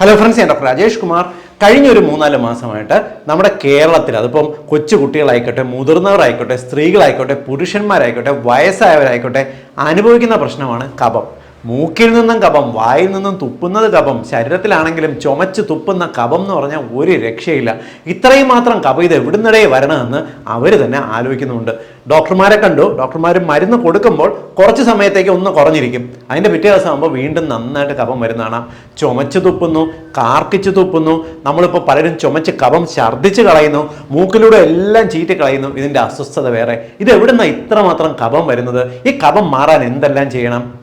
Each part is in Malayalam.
ഹലോ ഫ്രണ്ട്സ് ഞാൻ ഡോക്ടർ രാജേഷ് കുമാർ. കഴിഞ്ഞ ഒരു മൂന്നാൽ മാസമായിട്ട് നമ്മുടെ കേരളത്തിൽ അതിപ്പം കൊച്ചു കുട്ടികളായിക്കോട്ടെ മുതിർന്നവരായിക്കോട്ടെ സ്ത്രീകളായിക്കോട്ടെ പുരുഷന്മാരായിക്കോട്ടെ വയസ്സായവരായിക്കോട്ടെ അനുഭവിക്കുന്ന പ്രശ്നമാണ് കഫം. മൂക്കിൽ നിന്നും കപം വായിൽ നിന്നും തുപ്പുന്നത് കപം ശരീരത്തിലാണെങ്കിലും ചുമച്ച് തുപ്പുന്ന കപം എന്ന് പറഞ്ഞാൽ ഒരു രക്ഷയില്ല. ഇത്രയും മാത്രം കപ ഇത് എവിടുന്നിടയെ വരണമെന്ന് അവർ തന്നെ ആലോചിക്കുന്നുണ്ട്. ഡോക്ടർമാരെ കണ്ടു. ഡോക്ടർമാർ മരുന്ന് കൊടുക്കുമ്പോൾ കുറച്ച് സമയത്തേക്ക് ഒന്ന് കുറഞ്ഞിരിക്കും. അതിന്റെ പിറ്റേ ദിവസം ആകുമ്പോൾ വീണ്ടും നന്നായിട്ട് കപം വരുന്നതാണ് ചുമച്ച് തുപ്പുന്നു കാർക്കിച്ച് തുപ്പുന്നു. നമ്മളിപ്പോൾ പലരും ചുമച്ച് കപം ഛർദ്ദിച്ച് കളയുന്നു. മൂക്കിലൂടെ എല്ലാം ചീറ്റി കളയുന്നു. ഇതിന്റെ അസ്വസ്ഥത വേറെ. ഇത് എവിടുന്ന ഇത്രമാത്രം കപം വരുന്നത്? ഈ കപം മാറാൻ എന്തെല്ലാം ചെയ്യണം?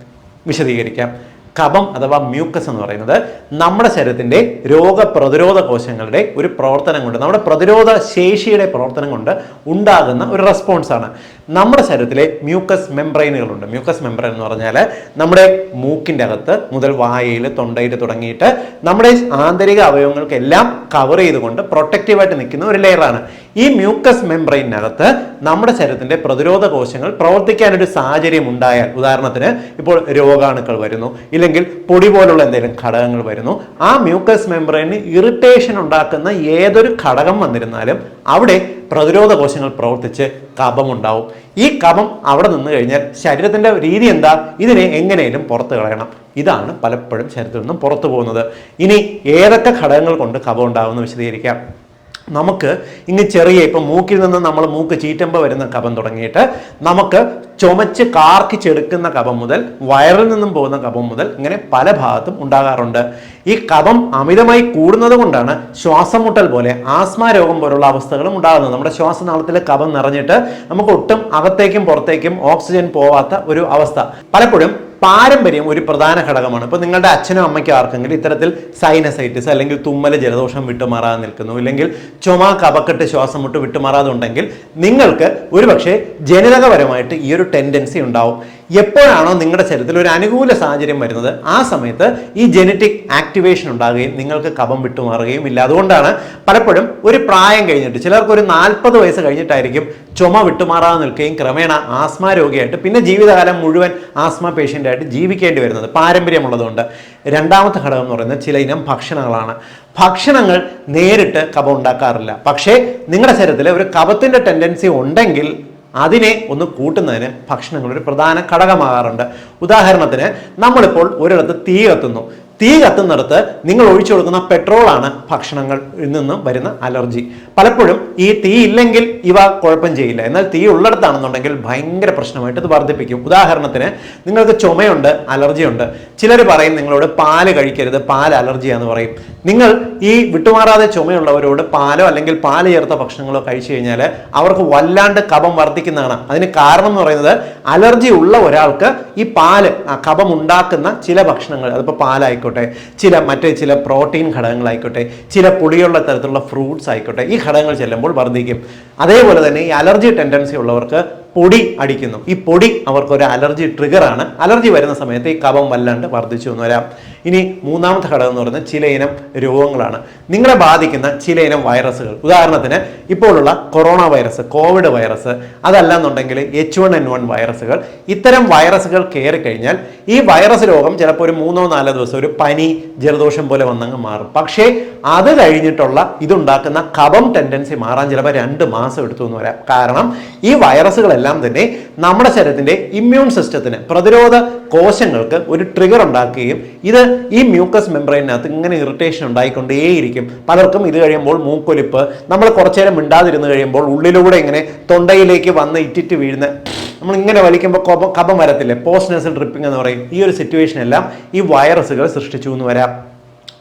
വിശദീകരിക്കാം. കഫം അഥവാ മ്യൂക്കസ് എന്ന് പറയുന്നത് നമ്മുടെ ശരീരത്തിന്റെ രോഗപ്രതിരോധ കോശങ്ങളുടെ ഒരു പ്രവർത്തനം കൊണ്ട് നമ്മുടെ പ്രതിരോധ ശേഷിയുടെ പ്രവർത്തനം കൊണ്ട് ഉണ്ടാകുന്ന ഒരു റെസ്പോൺസാണ് നമ്മുടെ ശരീരത്തിലെ മ്യൂക്കസ് മെംബ്രൈനുകളുണ്ട് മ്യൂക്കസ് മെംബ്രെയിൻ എന്ന് പറഞ്ഞാൽ നമ്മുടെ മൂക്കിന്റെ അകത്ത് മുതൽ വായയിൽ തൊണ്ടയിൽ തുടങ്ങിയിട്ട് നമ്മുടെ ആന്തരിക അവയവങ്ങൾക്കെല്ലാം കവർ ചെയ്തുകൊണ്ട് പ്രൊട്ടക്റ്റീവായിട്ട് നിൽക്കുന്ന ഒരു ലെയറാണ് ഈ മ്യൂക്കസ് മെംബ്രെയിനകത്ത് നമ്മുടെ ശരീരത്തിന്റെ പ്രതിരോധ കോശങ്ങൾ പ്രവർത്തിക്കാനൊരു സാഹചര്യം ഉണ്ടായാൽ ഉദാഹരണത്തിന് ഇപ്പോൾ രോഗാണുക്കൾ വരുന്നു ഇല്ലെങ്കിൽ പൊടി പോലുള്ള എന്തെങ്കിലും ഘടകങ്ങൾ വരുന്നു. ആ മ്യൂക്കസ് മെംബ്രെയിന് ഇറിറ്റേഷൻ ഉണ്ടാക്കുന്ന ഏതൊരു ഘടകം വന്നിരുന്നാലും അവിടെ പ്രതിരോധ കോശങ്ങൾ പ്രവർത്തിച്ച് കപമുണ്ടാവും ഈ കപം അവിടെ നിന്ന് കഴിഞ്ഞാൽ ശരീരത്തിന്റെ രീതി എന്താ? ഇതിനെ എങ്ങനെയും പുറത്ത് കളയണം. ഇതാണ് പലപ്പോഴും ശരീരത്തിൽ നിന്നും പുറത്തു പോകുന്നത്. ഇനി ഏതൊക്കെ ഘടകങ്ങൾ കൊണ്ട് കപം ഉണ്ടാവുമെന്ന് വിശദീകരിക്കാം. നമുക്ക് ഇങ്ങ് ചെറിയ ഇപ്പം മൂക്കിൽ നിന്ന് നമ്മൾ മൂക്ക് ചീറ്റമ്പ വരുന്ന കഫം തുടങ്ങിയിട്ട് നമുക്ക് ചുമച്ച് കാർക്കിച്ചെടുക്കുന്ന കഫം മുതൽ വയറിൽ നിന്നും പോകുന്ന കഫം മുതൽ ഇങ്ങനെ പല ഭാഗത്തും ഉണ്ടാകാറുണ്ട്. ഈ കഫം അമിതമായി കൂടുന്നത് കൊണ്ടാണ് ശ്വാസം മുട്ടൽ പോലെ ആസ്മ രോഗം പോലുള്ള അവസ്ഥകളും ഉണ്ടാകുന്നത്. നമ്മുടെ ശ്വാസനാളത്തിലെ കഫം നിറഞ്ഞിട്ട് നമുക്ക് ഒട്ടും അകത്തേക്കും പുറത്തേക്കും ഓക്സിജൻ പോവാത്ത ഒരു അവസ്ഥ. പലപ്പോഴും പാരമ്പര്യം ഒരു പ്രധാന ഘടകമാണ്. ഇപ്പോൾ നിങ്ങളുടെ അച്ഛനും അമ്മയ്ക്കും ആർക്കെങ്കിലും ഇത്തരത്തിൽ സൈനസൈറ്റിസ് അല്ലെങ്കിൽ തുമ്മൽ ജലദോഷം വിട്ടുമാറാതെ നിൽക്കുന്നു ഇല്ലെങ്കിൽ ചുമ കപക്കെട്ട് ശ്വാസം മുട്ട് വിട്ടുമാറാതെ ഉണ്ടെങ്കിൽ നിങ്ങൾക്ക് ഒരുപക്ഷെ ജനിതകപരമായിട്ട് ഈ ഒരു ടെൻഡൻസി ഉണ്ടാവും. എപ്പോഴാണോ നിങ്ങളുടെ ശരീരത്തിൽ ഒരു അനുകൂല സാഹചര്യം വരുന്നത് ആ സമയത്ത് ഈ ജനറ്റിക് ആക്ടിവേഷൻ ഉണ്ടാകുകയും നിങ്ങൾക്ക് കഫം വിട്ടുമാറുകയും ഇല്ല. അതുകൊണ്ടാണ് പലപ്പോഴും ഒരു പ്രായം കഴിഞ്ഞിട്ട് ചിലർക്ക് ഒരു നാൽപ്പത് വയസ്സ് കഴിഞ്ഞിട്ടായിരിക്കും ചുമ വിട്ടുമാറാതെ നിൽക്കുകയും ക്രമേണ ആസ്മ രോഗിയായിട്ട് പിന്നെ ജീവിതകാലം മുഴുവൻ ആസ്മ പേഷ്യന്റായിട്ട് ജീവിക്കേണ്ടി വരുന്നത് പാരമ്പര്യമുള്ളതുകൊണ്ട്. രണ്ടാമത്തെ ഘടകം എന്ന് പറയുന്നത് ചില ഇനം ഭക്ഷണങ്ങളാണ്. ഭക്ഷണങ്ങൾ നേരിട്ട് കഫം ഉണ്ടാക്കാറില്ല. പക്ഷേ നിങ്ങളുടെ ശരീരത്തിൽ ഒരു കഫത്തിന്റെ ടെൻഡൻസി ഉണ്ടെങ്കിൽ അതിനെ ഒന്ന് കൂട്ടുന്നതിന് ഭക്ഷണങ്ങൾ ഒരു പ്രധാന ഘടകമാകാറുണ്ട്. ഉദാഹരണത്തിന് നമ്മളിപ്പോൾ ഒരിടത്ത് തീ കത്തുന്നു. തീ കത്തുന്നിടത്ത് നിങ്ങൾ ഒഴിച്ചു കൊടുക്കുന്ന പെട്രോളാണ് ഭക്ഷണങ്ങളിൽ നിന്നും വരുന്ന അലർജി. പലപ്പോഴും ഈ തീ ഇല്ലെങ്കിൽ ഇവ കുഴപ്പം ചെയ്യില്ല. എന്നാൽ തീ ഉള്ളിടത്താണെന്നുണ്ടെങ്കിൽ ഭയങ്കര പ്രശ്നമായിട്ട് ഇത് വർദ്ധിപ്പിക്കും. ഉദാഹരണത്തിന് നിങ്ങൾക്ക് ചുമയുണ്ട് അലർജിയുണ്ട്. ചിലർ പറയും നിങ്ങളോട് പാൽ കഴിക്കരുത് പാൽ അലർജിയാന്ന് പറയും. നിങ്ങൾ ഈ വിട്ടുമാറാതെ ചുമയുള്ളവരോട് പാലോ അല്ലെങ്കിൽ പാൽ ചേർത്ത ഭക്ഷണങ്ങളോ കഴിച്ചു കഴിഞ്ഞാൽ അവർക്ക് വല്ലാണ്ട് കഫം വർദ്ധിക്കുന്നതാണ്. അതിന് കാരണം എന്ന് പറയുന്നത് അലർജി ഉള്ള ഒരാൾക്ക് ഈ പാൽ ആ ഉണ്ടാക്കുന്ന ചില ഭക്ഷണങ്ങൾ അതിപ്പോൾ പാലായിക്കോട്ടെ ചില മറ്റ് ചില പ്രോട്ടീൻ ഘടകങ്ങളായിക്കോട്ടെ ചില പുളിയുള്ള തരത്തിലുള്ള ഫ്രൂട്ട്സ് ആയിക്കോട്ടെ ഈ ഘടകങ്ങൾ ചെല്ലുമ്പോൾ വർദ്ധിക്കും. അതേപോലെ തന്നെ ഈ അലർജി ടെൻഡൻസി ഉള്ളവർക്ക് പൊടി അടിക്കുന്നു. ഈ പൊടി അവർക്കൊരു അലർജി ട്രിഗറാണ്. അലർജി വരുന്ന സമയത്ത് ഈ കഫം വല്ലാണ്ട് വർദ്ധിച്ചു എന്ന് വരാം. ഇനി മൂന്നാമത്തെ ഘടകം എന്ന് പറയുന്നത് ചില ഇനം രോഗങ്ങളാണ്. നിങ്ങളെ ബാധിക്കുന്ന ചില ഇനം വൈറസുകൾ. ഉദാഹരണത്തിന് ഇപ്പോഴുള്ള കൊറോണ വൈറസ് കോവിഡ് വൈറസ് അതല്ല എന്നുണ്ടെങ്കിൽ എച്ച് വൺ എൻ വൺ വൈറസുകൾ. ഇത്തരം വൈറസുകൾ കയറി കഴിഞ്ഞാൽ ഈ വൈറസ് രോഗം ചിലപ്പോൾ ഒരു മൂന്നോ നാലോ ദിവസം ഒരു പനി ജലദോഷം പോലെ വന്നങ്ങ് മാറും. പക്ഷേ അത് കഴിഞ്ഞിട്ടുള്ള ഇതുണ്ടാക്കുന്ന കപം ടെൻഡൻസി മാറാൻ ചിലപ്പോൾ രണ്ട് മാസം എടുത്തു എന്ന് വരാം. കാരണം ഈ വൈറസുകളെല്ലാം തന്നെ നമ്മുടെ ശരീരത്തിന്റെ ഇമ്മ്യൂൺ സിസ്റ്റത്തിന് പ്രതിരോധ കോശങ്ങൾക്ക് ഒരു ട്രിഗർ ഉണ്ടാക്കുകയും ഇത് ഈ മ്യൂക്കസ് മെംബ്രെയിനകത്ത് ഇങ്ങനെ ഇറിറ്റേഷൻ ഉണ്ടായിക്കൊണ്ടേയിരിക്കും. പലർക്കും ഇത് കഴിയുമ്പോൾ മൂക്കൊലിപ്പ് നമ്മൾ കുറച്ചു നേരം മിണ്ടാതിരുന്ന് കഴിയുമ്പോൾ ഉള്ളിലൂടെ ഇങ്ങനെ തൊണ്ടയിലേക്ക് വന്ന് ഇറ്റിറ്റ് വീഴുന്ന നമ്മൾ ഇങ്ങനെ വലിക്കുമ്പോൾ കപം കപം വരത്തില്ലേ? പോസ്റ്റ് നെസൽ ഡ്രിപ്പിംഗ് എന്ന് പറയും. ഈ ഒരു സിറ്റുവേഷൻ എല്ലാം ഈ വൈറസുകൾ സൃഷ്ടിച്ചു എന്ന് വരാം.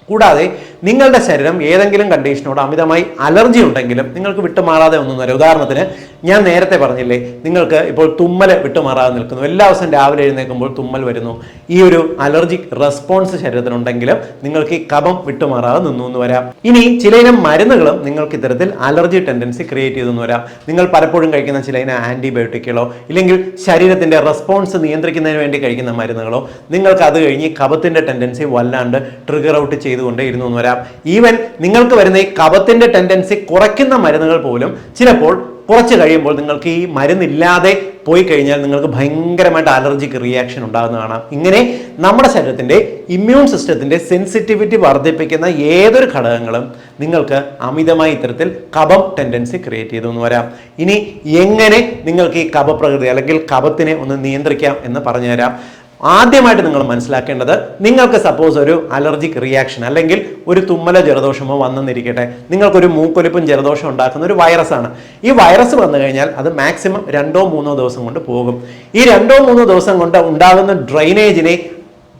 കൂടാതെ നിങ്ങളുടെ ശരീരം ഏതെങ്കിലും കണ്ടീഷനോട് അമിതമായി അലർജി ഉണ്ടെങ്കിലും നിങ്ങൾക്ക് വിട്ടുമാറാതെ ഒന്നും വരും. ഉദാഹരണത്തിന് ഞാൻ നേരത്തെ പറഞ്ഞില്ലേ നിങ്ങൾക്ക് ഇപ്പോൾ തുമ്മൽ വിട്ടുമാറാതെ നിൽക്കുന്നു. എല്ലാ ദിവസവും രാവിലെ എഴുന്നേൽക്കുമ്പോൾ തുമ്മൽ വരുന്നു. ഈ ഒരു അലർജിക് റെസ്പോൺസ് ശരീരത്തിനുണ്ടെങ്കിലും നിങ്ങൾക്ക് ഈ കഫം വിട്ടുമാറാതെ നിന്നു എന്ന് വരാം. ഇനി ചിലയിനം മരുന്നുകളും നിങ്ങൾക്ക് ഇത്തരത്തിൽ അലർജി ടെൻഡൻസി ക്രിയേറ്റ് ചെയ്തെന്ന് വരാം. നിങ്ങൾ പലപ്പോഴും കഴിക്കുന്ന ചിലയിനം ആന്റിബയോട്ടിക്കുകളോ ഇല്ലെങ്കിൽ ശരീരത്തിന്റെ റെസ്പോൺസ് നിയന്ത്രിക്കുന്നതിന് വേണ്ടി കഴിക്കുന്ന മരുന്നുകളോ നിങ്ങൾക്ക് അത് കഴിഞ്ഞ് കഫത്തിന്റെ ടെൻഡൻസി വല്ലാണ്ട് ട്രിഗർ ഔട്ട് ചെയ്തുകൊണ്ടേ ഇരുന്നു എന്ന് വരാം. ഈവൻ നിങ്ങൾക്ക് വരുന്ന ഈ കഫത്തിന്റെ ടെൻഡൻസി കുറയ്ക്കുന്ന മരുന്നുകൾ പോലും ചിലപ്പോൾ കുറച്ച് കഴിയുമ്പോൾ നിങ്ങൾക്ക് ഈ മരുന്നില്ലാതെ പോയി കഴിഞ്ഞാൽ നിങ്ങൾക്ക് ഭയങ്കരമായിട്ട് അലർജിക്ക് റിയാക്ഷൻ ഉണ്ടാകുന്നതാണ് ഇങ്ങനെ നമ്മുടെ ശരീരത്തിന്റെ ഇമ്മ്യൂൺ സിസ്റ്റത്തിന്റെ സെൻസിറ്റിവിറ്റി വർദ്ധിപ്പിക്കുന്ന ഏതൊരു ഘടകങ്ങളും നിങ്ങൾക്ക് അമിതമായി ഇത്തരത്തിൽ കഫം ടെൻഡൻസി ക്രിയേറ്റ് ചെയ്തു എന്ന് വരാം. ഇനി എങ്ങനെ നിങ്ങൾക്ക് ഈ കഫപ്രകൃതി അല്ലെങ്കിൽ കഫത്തിനെ ഒന്ന് നിയന്ത്രിക്കാം എന്ന് പറഞ്ഞുതരാം. ആദ്യമായിട്ട് നിങ്ങൾ മനസ്സിലാക്കേണ്ടത് നിങ്ങൾക്ക് സപ്പോസ് ഒരു അലർജിക് റിയാക്ഷൻ അല്ലെങ്കിൽ ഒരു തുമ്മല ജലദോഷമോ വന്നെന്നിരിക്കട്ടെ. നിങ്ങൾക്കൊരു മൂക്കൊലിപ്പും ജലദോഷം ഉണ്ടാക്കുന്ന ഒരു വൈറസാണ് ഈ വൈറസ് വന്നു കഴിഞ്ഞാൽ അത് മാക്സിമം രണ്ടോ മൂന്നോ ദിവസം കൊണ്ട് പോകും. ഈ രണ്ടോ മൂന്നോ ദിവസം കൊണ്ട് ഉണ്ടാകുന്ന ഡ്രൈനേജിനെ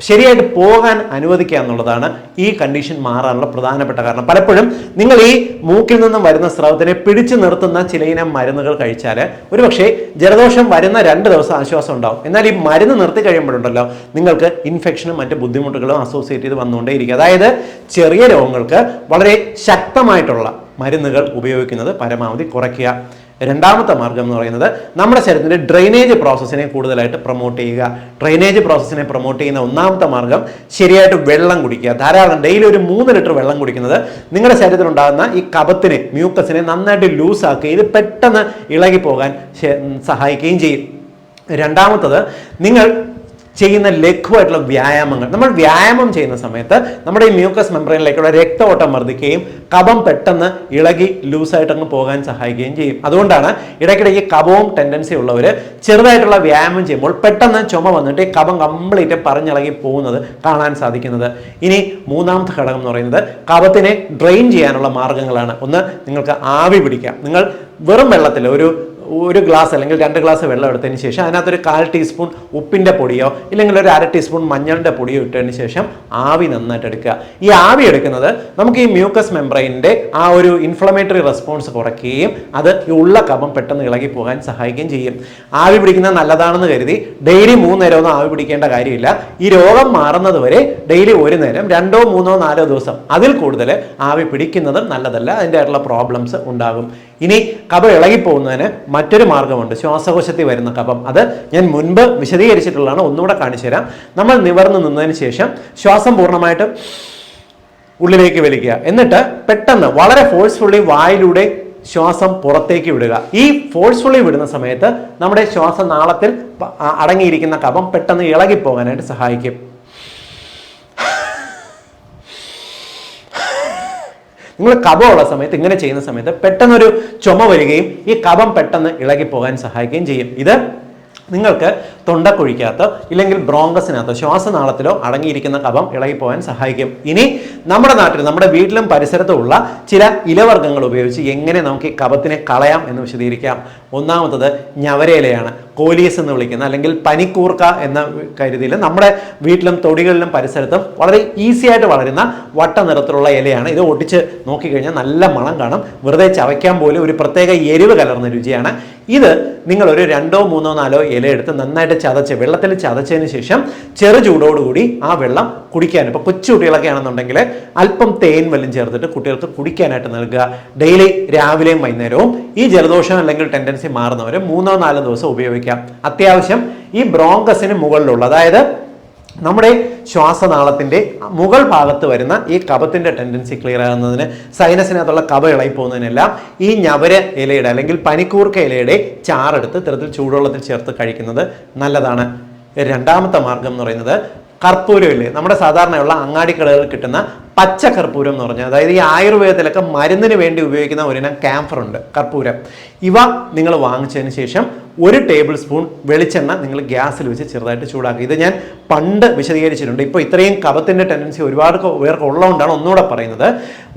ശരിയായിട്ട് പോകാൻ അനുവദിക്കുക എന്നുള്ളതാണ് ഈ കണ്ടീഷൻ മാറാനുള്ള പ്രധാനപ്പെട്ട കാരണം. പലപ്പോഴും നിങ്ങൾ ഈ മൂക്കിൽ നിന്നും വരുന്ന സ്രവത്തിനെ പിടിച്ചു നിർത്തുന്ന ചിലയിനം മരുന്നുകൾ കഴിച്ചാൽ ഒരുപക്ഷെ ജലദോഷം വരുന്ന രണ്ട് ദിവസം ആശ്വാസം ഉണ്ടാവും. എന്നാൽ ഈ മരുന്ന് നിർത്തി കഴിയുമ്പോഴുണ്ടല്ലോ നിങ്ങൾക്ക് ഇൻഫെക്ഷനും മറ്റ് ബുദ്ധിമുട്ടുകളും അസോസിയേറ്റ് ചെയ്ത് വന്നുകൊണ്ടേയിരിക്കും. അതായത് ചെറിയ രോഗങ്ങൾക്ക് വളരെ ശക്തമായിട്ടുള്ള മരുന്നുകൾ ഉപയോഗിക്കുന്നത് പരമാവധി കുറയ്ക്കുക. രണ്ടാമത്തെ മാർഗം എന്ന് പറയുന്നത് നമ്മുടെ ശരീരത്തിന്റെ ഡ്രെയിനേജ് പ്രോസസ്സിനെ കൂടുതലായിട്ട് പ്രൊമോട്ട് ചെയ്യുക. ഡ്രെയിനേജ് പ്രോസസ്സിനെ പ്രൊമോട്ട് ചെയ്യുന്ന ഒന്നാമത്തെ മാർഗം ശരിയായിട്ട് വെള്ളം കുടിക്കുക. ധാരാളം ഡെയിലി ഒരു മൂന്ന് ലിറ്റർ വെള്ളം കുടിക്കുന്നത് നിങ്ങളുടെ ശരീരത്തിലുണ്ടാകുന്ന ഈ കപത്തിനെ മ്യൂക്കസിനെ നന്നായിട്ട് ലൂസ് ആക്കുകയും ഇത് പെട്ടെന്ന് ഇളകി പോകാൻ സഹായിക്കുകയും ചെയ്യും. രണ്ടാമത്തത് നിങ്ങൾ ചെയ്യുന്ന ലഘുവായിട്ടുള്ള വ്യായാമങ്ങൾ. നമ്മൾ വ്യായാമം ചെയ്യുന്ന സമയത്ത് നമ്മുടെ ഈ മ്യൂക്കസ് മെമ്പറൈനിലേക്കുള്ള രക്തഓട്ടം വർദ്ധിക്കുകയും കഫം പെട്ടെന്ന് ഇളകി ലൂസായിട്ട് അങ്ങ് പോകാൻ സഹായിക്കുകയും ചെയ്യും. അതുകൊണ്ടാണ് ഇടയ്ക്കിടയ്ക്ക് കഫവും ടെൻഡൻസി ഉള്ളവർ ചെറുതായിട്ടുള്ള വ്യായാമം ചെയ്യുമ്പോൾ പെട്ടെന്ന് ചുമ വന്നിട്ട് ഈ കഫം കംപ്ലീറ്റ് പറഞ്ഞിളകി പോകുന്നത് കാണാൻ സാധിക്കുന്നത്. ഇനി മൂന്നാമത്തെ ഘടകം എന്ന് പറയുന്നത് കഫത്തിനെ ഡ്രെയിൻ ചെയ്യാനുള്ള മാർഗങ്ങളാണ്. ഒന്ന് നിങ്ങൾക്ക് ആവി പിടിക്കാം. നിങ്ങൾ വെറും വെള്ളത്തിൽ ഒരു ഒരു ഗ്ലാസ് അല്ലെങ്കിൽ രണ്ട് ഗ്ലാസ് വെള്ളം എടുത്തതിന് ശേഷം അതിനകത്തൊരു കാൽ ടീസ്പൂൺ ഉപ്പിന്റെ പൊടിയോ ഇല്ലെങ്കിൽ ഒരു അര ടീസ്പൂൺ മഞ്ഞളിന്റെ പൊടിയോ ഇട്ടതിന് ശേഷം ആവി നന്നായിട്ട് എടുക്കുക. ഈ ആവി എടുക്കുന്നത് നമുക്ക് ഈ മ്യൂക്കസ് മെംബ്രൈനിന്റെ ആ ഒരു ഇൻഫ്ലമേറ്ററി റെസ്പോൺസ് കുറയ്ക്കുകയും അത് ഈ ഉള്ള കഫം പെട്ടെന്ന് ഇളകി പോകാൻ സഹായിക്കുകയും ചെയ്യും. ആവി പിടിക്കുന്നത് നല്ലതാണെന്ന് കരുതി ഡെയിലി മൂന്ന് നേരമൊന്നും ആവി പിടിക്കേണ്ട കാര്യമില്ല. ഈ രോഗം മാറുന്നത് വരെ ഡെയിലി ഒരു നേരം രണ്ടോ മൂന്നോ നാലോ ദിവസം അതിൽ കൂടുതൽ ആവി പിടിക്കുന്നത് നല്ലതല്ല. അതിന്റെ ആയിട്ടുള്ള പ്രോബ്ലംസ് ഉണ്ടാകും. ഇനി കഫം ഇളകിപ്പോകുന്നതിന് മറ്റൊരു മാർഗമുണ്ട്. ശ്വാസകോശത്തിൽ വരുന്ന കഫം. അത് ഞാൻ മുൻപ് വിശദീകരിച്ചിട്ടുള്ളതാണ്. ഒന്നുകൂടെ കാണിച്ചു തരാം. നമ്മൾ നിവർന്ന് നിന്നതിന് ശേഷം ശ്വാസം പൂർണമായിട്ടും ഉള്ളിലേക്ക് വലിക്കുക. എന്നിട്ട് പെട്ടെന്ന് വളരെ ഫോഴ്സ്ഫുള്ളി വായിലൂടെ ശ്വാസം പുറത്തേക്ക് വിടുക. ഈ ഫോഴ്സ്ഫുള്ളി വിടുന്ന സമയത്ത് നമ്മുടെ ശ്വാസനാളത്തിൽ അടങ്ങിയിരിക്കുന്ന കഫം പെട്ടെന്ന് ഇളകിപ്പോകാനായിട്ട് സഹായിക്കും. നിങ്ങൾ കഫമുള്ള സമയത്ത് ഇങ്ങനെ ചെയ്യുന്ന സമയത്ത് പെട്ടെന്നൊരു ചുമ വരികയും ഈ കഫം പെട്ടെന്ന് ഇളകി പോകാൻ സഹായിക്കുകയും ചെയ്യും. ഇത് നിങ്ങൾക്ക് തൊണ്ടക്കുഴിക്കകത്തോ ഇല്ലെങ്കിൽ ബ്രോങ്കസിനകത്തോ ശ്വാസനാളത്തിലോ അടങ്ങിയിരിക്കുന്ന കഭം ഇളകി പോകാൻ സഹായിക്കും. ഇനി നമ്മുടെ നാട്ടിൽ നമ്മുടെ വീട്ടിലും പരിസരത്തും ഉള്ള ചില ഇലവർഗങ്ങൾ ഉപയോഗിച്ച് എങ്ങനെ നമുക്ക് ഈ കഫത്തിനെ കളയാം എന്ന് വിശദീകരിക്കാം. ഒന്നാമത്തത് ഞവരയിലയാണ്. കോലീസ് എന്ന് വിളിക്കുന്ന അല്ലെങ്കിൽ പനിക്കൂർക്ക എന്ന കരുതിയിൽ നമ്മുടെ വീട്ടിലും തൊടികളിലും പരിസരത്തും വളരെ ഈസി ആയിട്ട് വളരുന്ന വട്ട നിറത്തിലുള്ള ഇലയാണ്. ഇത് ഒട്ടിച്ച് നോക്കിക്കഴിഞ്ഞാൽ നല്ല മണം കാണും. വെറുതെ ചവയ്ക്കാൻ പോലും ഒരു പ്രത്യേക എരിവ് കലർന്ന രുചിയാണ്. ഇത് നിങ്ങൾ ഒരു രണ്ടോ മൂന്നോ നാലോ ഇല എടുത്ത് നന്നായിട്ട് ചതച്ച് വെള്ളത്തിൽ ചതച്ചതിന് ശേഷം ചെറു ചൂടോടുകൂടി ആ വെള്ളം കുടിക്കാൻ. ഇപ്പോൾ കൊച്ചു കുട്ടികളൊക്കെ ആണെന്നുണ്ടെങ്കിൽ അല്പം തേൻ വല്ലതും ചേർത്തിട്ട് കുട്ടികൾക്ക് കുടിക്കാനായിട്ട് നൽകുക. ഡെയിലി രാവിലെയും വൈകുന്നേരവും ഈ ജലദോഷം അല്ലെങ്കിൽ ടെൻഡൻസി മാറുന്നവർ മൂന്നോ നാലോ ദിവസം ഉപയോഗിക്കാം. അത്യാവശ്യം ഈ ബ്രോങ്കസിന് മുകളിലുള്ള അതായത് നമ്മുടെ ശ്വാസനാളത്തിന്റെ മുകൾ ഭാഗത്ത് വരുന്ന ഈ കപത്തിന്റെ ടെൻഡൻസി ക്ലിയർ ആകുന്നതിന് സൈനസിനകത്തുള്ള കഫ ഇളകി പോകുന്നതിനെല്ലാം ഈ ഞവര ഇലയുടെ അല്ലെങ്കിൽ പനിക്കൂർക്ക ഇലയുടെ ചാറെടുത്ത് ഇത്തരത്തിൽ ചൂടുവെള്ളത്തിൽ ചേർത്ത് കഴിക്കുന്നത് നല്ലതാണ്. രണ്ടാമത്തെ മാർഗം എന്ന് പറയുന്നത് കർപ്പൂരം ഇല്ലേ നമ്മുടെ സാധാരണയുള്ള അങ്ങാടി കടകളിൽ കിട്ടുന്ന പച്ച കർപ്പൂരം എന്ന് പറഞ്ഞാൽ അതായത് ഈ ആയുർവേദത്തിലൊക്കെ മരുന്നിന് വേണ്ടി ഉപയോഗിക്കുന്ന ഒരിനം ക്യാംഫർ ഉണ്ട് കർപ്പൂരം. ഇവ നിങ്ങൾ വാങ്ങിച്ചതിന് ശേഷം ഒരു ടേബിൾ സ്പൂൺ വെളിച്ചെണ്ണ നിങ്ങൾ ഗ്യാസിൽ വെച്ച് ചെറുതായിട്ട് ചൂടാക്കുക. ഇത് ഞാൻ പണ്ട് വിശദീകരിച്ചിട്ടുണ്ട്. ഇപ്പോൾ ഇത്രയും കപത്തിന്റെ ടെൻഡൻസി ഒരുപാട് പേർക്ക് ഉള്ളതുകൊണ്ടാണ് ഒന്നുകൂടെ പറയുന്നത്.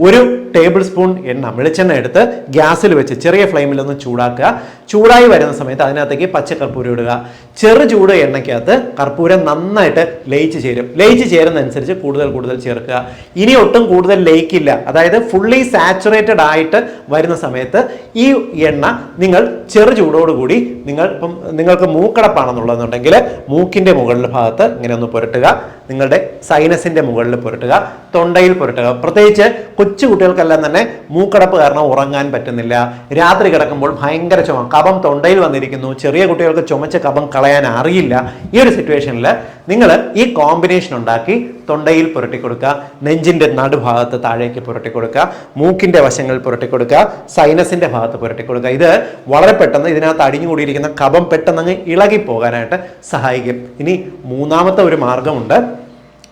ഒരു ടേബിൾ സ്പൂൺ എണ്ണ വെളിച്ചെണ്ണ എടുത്ത് ഗ്യാസിൽ വെച്ച് ചെറിയ ഫ്ലെയിമിൽ ഒന്ന് ചൂടാക്കുക. ചൂടായി വരുന്ന സമയത്ത് അതിനകത്തേക്ക് പച്ച കർപ്പൂരം ഇടുക. ചെറു ചൂട് എണ്ണയ്ക്കകത്ത് കർപ്പൂരം നന്നായിട്ട് ലയിച്ച് ചേരും. ലയിച്ച് ചേരുന്നതനുസരിച്ച് കൂടുതൽ കൂടുതൽ ചേർക്കുക. ഇനി ഒട്ടും കൂടുതൽ ലയിക്കില്ല. അതായത് ഫുള്ളി സാച്ചുറേറ്റഡ് ആയിട്ട് വരുന്ന സമയത്ത് ഈ എണ്ണ നിങ്ങൾ ചെറു ചൂടോടുകൂടി നിങ്ങൾ ഇപ്പം നിങ്ങൾക്ക് മൂക്കടപ്പാണെന്നുള്ളതെന്നുണ്ടെങ്കിൽ മൂക്കിന്റെ മുകളിലെ ഭാഗത്ത് ഇങ്ങനെ ഒന്ന് പുരട്ടുക. നിങ്ങളുടെ സൈനസിന്റെ മുകളിൽ പുരട്ടുക. തൊണ്ടയിൽ പുരട്ടുക. പ്രത്യേകിച്ച് കൊച്ചു കുട്ടികൾക്കെല്ലാം തന്നെ മൂക്കടപ്പ് കാരണം ഉറങ്ങാൻ പറ്റുന്നില്ല. രാത്രി കിടക്കുമ്പോൾ ഭയങ്കര ചുമ. കഫം തൊണ്ടയിൽ വന്നിരിക്കുന്നു. ചെറിയ കുട്ടികൾക്ക് ചുമച്ച കഫം കളയാൻ അറിയില്ല. ഈ ഒരു സിറ്റുവേഷനിൽ നിങ്ങൾ ഈ കോമ്പിനേഷൻ ഉണ്ടാക്കി തൊണ്ടയിൽ പുരട്ടി കൊടുക്കുക നെഞ്ചിന്റെ നടുഭാഗത്ത് താഴേക്ക് പുരട്ടി കൊടുക്കുക മൂക്കിന്റെ വശങ്ങളിൽ പുരട്ടി കൊടുക്കുക സൈനസിന്റെ ഭാഗത്ത് പുരട്ടി കൊടുക്കുക. ഇത് വളരെ പെട്ടെന്ന് ഇതിനകത്ത് അടിഞ്ഞുകൂടിയിരിക്കുന്ന കഫം പെട്ടെന്ന് അങ്ങ് ഇളകി പോകാനായിട്ട് സഹായിക്കും. ഇനി മൂന്നാമത്തെ ഒരു മാർഗമുണ്ട്.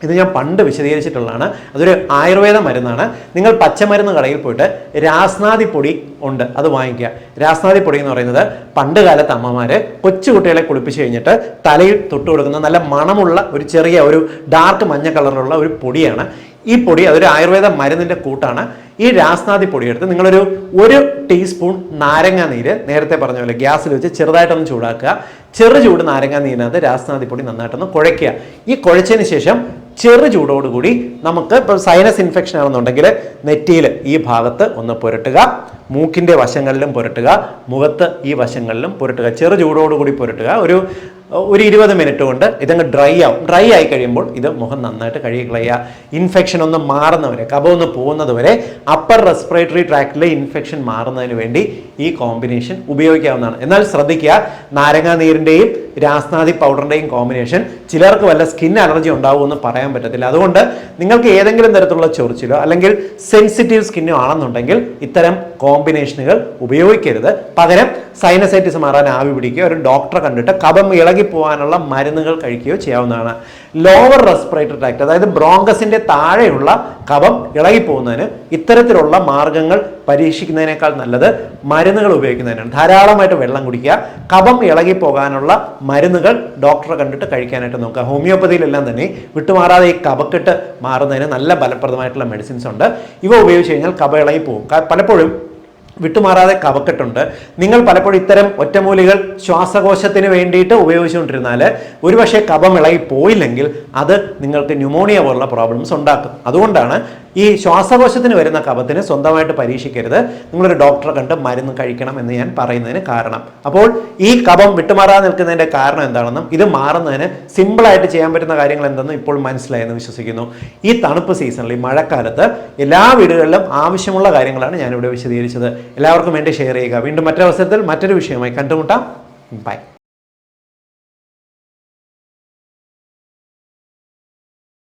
ഇത് ഞാൻ പണ്ട് വിശദീകരിച്ചിട്ടുള്ളതാണ്. അതൊരു ആയുർവേദ മരുന്നാണ്. നിങ്ങൾ പച്ചമരുന്ന് കടയിൽ പോയിട്ട് രാസ്നാദി പൊടി ഉണ്ട് അത് വാങ്ങിക്കുക. രാസ്നാദി പൊടി എന്ന് പറയുന്നത് പണ്ട് കാലത്ത് അമ്മമാര് കൊച്ചുകുട്ടികളെ കുളിപ്പിച്ച് കഴിഞ്ഞിട്ട് തലയിൽ തൊട്ട് കൊടുക്കുന്ന നല്ല മണമുള്ള ഒരു ചെറിയ ഒരു ഡാർക്ക് മഞ്ഞ കളറിലുള്ള ഒരു പൊടിയാണ്. ഈ പൊടി അതൊരു ആയുർവേദ മരുന്നിന്റെ കൂട്ടാണ്. ഈ രാസ്നാദി പൊടി എടുത്ത് നിങ്ങളൊരു ഒരു ടീസ്പൂൺ നാരങ്ങ നീര് നേരത്തെ പറഞ്ഞ പോലെ ഗ്യാസിൽ വെച്ച് ചെറുതായിട്ടൊന്ന് ചൂടാക്കുക. ചെറു ചൂട് നാരങ്ങ നീരിനകത്ത് രാസ്നാദി പൊടി നന്നായിട്ടൊന്ന് കുഴയ്ക്കുക. ഈ കുഴച്ചതിന് ശേഷം ചെറു ചൂടോടുകൂടി നമുക്ക് ഇപ്പം സൈനസ് ഇൻഫെക്ഷൻ ആണെന്നുണ്ടെങ്കിൽ നെറ്റിയിൽ ഈ ഭാഗത്ത് ഒന്ന് പുരട്ടുക മൂക്കിന്റെ വശങ്ങളിലും പുരട്ടുക മുഖത്ത് ഈ വശങ്ങളിലും പുരട്ടുക ചെറു ചൂടോടുകൂടി പുരട്ടുക. ഒരു ഒരു ഇരുപത് മിനിറ്റ് കൊണ്ട് ഇതങ്ങ് ഡ്രൈ ആവും. ഡ്രൈ ആയി കഴിയുമ്പോൾ ഇത് മുഖം നന്നായിട്ട് കഴുകി കളയുക ഇൻഫെക്ഷൻ ഒന്ന് മാറുന്നവരെ കഫം ഒന്ന് പോകുന്നതുവരെ അപ്പർ റെസ്പിറേറ്ററി ട്രാക്റ്റിലെ ഇൻഫെക്ഷൻ മാറുന്നതിന് വേണ്ടി ഈ കോമ്പിനേഷൻ ഉപയോഗിക്കാവുന്നതാണ്. എന്നാൽ ശ്രദ്ധിക്കുക നാരങ്ങാ നീരിന്റെയും രാസ്നാദി പൗഡറിന്റെയും കോമ്പിനേഷൻ ചിലർക്ക് വല്ല സ്കിൻ അലർജി ഉണ്ടാവുമെന്ന് പറയാൻ പറ്റത്തില്ല. അതുകൊണ്ട് നിങ്ങൾക്ക് ഏതെങ്കിലും തരത്തിലുള്ള ചൊറിച്ചിലോ അല്ലെങ്കിൽ സെൻസിറ്റീവ് സ്കിന്നോ ആണെന്നുണ്ടെങ്കിൽ ഇത്തരം കോമ്പിനേഷനുകൾ ഉപയോഗിക്കരുത്. പകരം സൈനസൈറ്റിസ് മാറാൻ ആവി പിടിക്കുകയോ ഒരു ഡോക്ടറെ കണ്ടിട്ട് കഫം ഇളകി പോകാനുള്ള മരുന്നുകൾ കഴിക്കുകയോ ചെയ്യാവുന്നതാണ്. ലോവർ റെസ്പിറേറ്ററി ട്രാക്ട് അതായത് ബ്രോങ്കസിന്റെ താഴെയുള്ള കഫം ഇളകി പോകുന്നതിന് ഇത്തരത്തിലുള്ള മാർഗങ്ങൾ പരീക്ഷിക്കുന്നതിനേക്കാൾ നല്ലത് മരുന്നുകൾ ഉപയോഗിക്കുന്നതിനാണ്. ധാരാളമായിട്ട് വെള്ളം കുടിക്കുക കഫം ഇളകി പോകാനുള്ള മരുന്നുകൾ ഡോക്ടറെ കണ്ടിട്ട് കഴിക്കാനായിട്ട് നോക്കുക. ഹോമിയോപ്പതിയിലെല്ലാം തന്നെ വിട്ടുമാറാതെ ഈ കഫക്കെട്ട് മാറുന്നതിന് നല്ല ഫലപ്രദമായിട്ടുള്ള മെഡിസിൻസ് ഉണ്ട്. ഇവ ഉപയോഗിച്ച് കഴിഞ്ഞാൽ കഫ ഇളകി പോകും പലപ്പോഴും വിട്ടുമാറാതെ കവക്കെട്ടുണ്ട്. നിങ്ങൾ പലപ്പോഴും ഇത്തരം ഒറ്റമൂലികൾ ശ്വാസകോശത്തിന് വേണ്ടിയിട്ട് ഉപയോഗിച്ചുകൊണ്ടിരുന്നാൽ ഒരുപക്ഷെ കഫം ഇളകി പോയില്ലെങ്കിൽ അത് നിങ്ങൾക്ക് ന്യൂമോണിയ പോലുള്ള പ്രോബ്ലംസ് ഉണ്ടാക്കും. അതുകൊണ്ടാണ് ഈ ശ്വാസകോശത്തിന് വരുന്ന കഫത്തിന് സ്വന്തമായിട്ട് പരീക്ഷിക്കരുത്. നിങ്ങളൊരു ഡോക്ടറെ കണ്ട് മരുന്ന് കഴിക്കണം എന്ന് ഞാൻ പറയുന്നതിന് കാരണം. അപ്പോൾ ഈ കഫം വിട്ടുമാറാതെ നിൽക്കുന്നതിന്റെ കാരണം എന്താണെന്നും ഇത് മാറുന്നതിന് സിമ്പിളായിട്ട് ചെയ്യാൻ പറ്റുന്ന കാര്യങ്ങൾ എന്തെന്നും ഇപ്പോൾ മനസ്സിലായെന്ന് വിശ്വസിക്കുന്നു. ഈ തണുപ്പ് സീസണിൽ ഈ മഴക്കാലത്ത് എല്ലാ വീടുകളിലും ആവശ്യമുള്ള കാര്യങ്ങളാണ് ഞാനിവിടെ വിശദീകരിച്ചത്. എല്ലാവർക്കും വേണ്ടി ഷെയർ ചെയ്യുക. വീണ്ടും മറ്റൊരവസരത്തിൽ മറ്റൊരു വിഷയമായി കണ്ടുമുട്ടാം. ബൈ